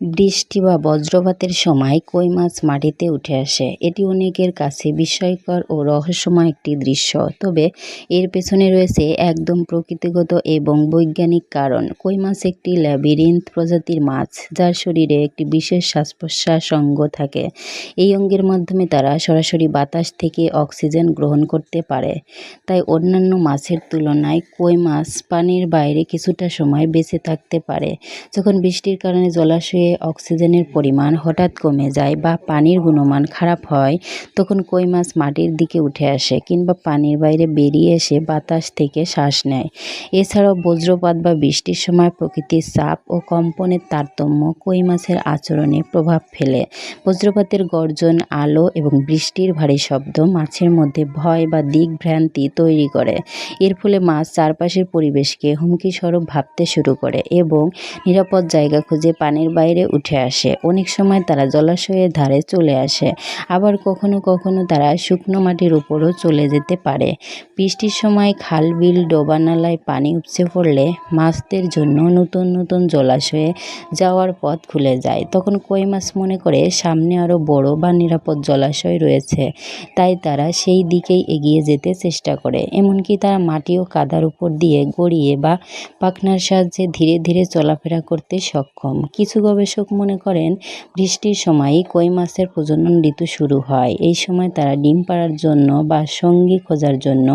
বৃষ্টি বা বজ্রপাতের সময় কই মাছ মাটিতে উঠে আসে? এটি অনেকের কাছে বিস্ময়কর ও রহস্যময় একটি দৃশ্য। তবে এর পেছনে রয়েছে একদম প্রকৃতিগত এবং বৈজ্ঞানিক কারণ। কই মাছ একটি ল্যাবিরিন্থ প্রজাতির মাছ, যার শরীরে একটি বিশেষ শ্বাস প্রশ্বাস অঙ্গ থাকে। এই অঙ্গের মাধ্যমে তারা সরাসরি বাতাস থেকে অক্সিজেন গ্রহণ করতে পারে। তাই অন্যান্য মাছের তুলনায় কই মাছ পানির বাইরে কিছুটা সময় বেঁচে থাকতে পারে। যখন বৃষ্টির কারণে জলাশয়ে অক্সিজেনের পরিমাণ হঠাৎ কমে যায় বা পানির গুণমান খারাপ হয়, তখন কই মাছ মাটির দিকে উঠে আসে কিংবা পানির বাইরে বেরিয়ে এসে বাতাস থেকে শ্বাস নেয়। এছাড়াও বজ্রপাত বা বৃষ্টির সময় প্রকৃতির চাপ ও কম্পনের তারতম্য কই মাছের আচরণে প্রভাব ফেলে। বজ্রপাতের গর্জন, আলো এবং বৃষ্টির ভারী শব্দ মাছের মধ্যে ভয় বা দিকভ্রান্তি তৈরি করে। এর ফলে মাছ চারপাশের পরিবেশকে হুমকি স্বরূপ ভাবতে শুরু করে এবং নিরাপদ জায়গা খুঁজে পানির বাইরে উঠে আসে। অনেক সময় তারা জলাশয়ের ধারে চলে আসে। আবার কখনো কখনো তারা শুকনো মাটির উপরও চলে যেতে পারে। বৃষ্টির সময় খাল, বিল ডোবা নালায় পানি উপচে পড়লে মাছদের জন্য নতুন নতুন জলাশয়ে যাওয়ার পথ খুলে যায়। তখন কই মাছ মনে করে সামনে আরও বড় বা নিরাপদ জলাশয় রয়েছে। তাই তারা সেই দিকেই এগিয়ে যেতে চেষ্টা করে। এমনকি তারা মাটি ও কাদার উপর দিয়ে গড়িয়ে বা পাখনার সাহায্যে ধীরে ধীরে চলাফেরা করতে সক্ষম। কিছু গবেষক মনে করেন, বৃষ্টির সময় কই মাছের প্রজনন ঋতু শুরু হয়। এই সময় তারা ডিম পাড়ার জন্য বা সঙ্গী খোঁজার জন্য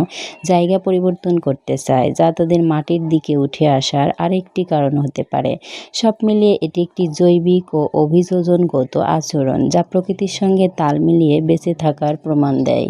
জায়গা পরিবর্তন করতে চায়, যা তাদের মাটির দিকে উঠে আসার আরেকটি কারণ হতে পারে। সব মিলিয়ে এটি একটি জৈবিক ও অভিযোজনগত আচরণ, যা প্রকৃতির সঙ্গে তাল মিলিয়ে বেঁচে থাকার প্রমাণ দেয়।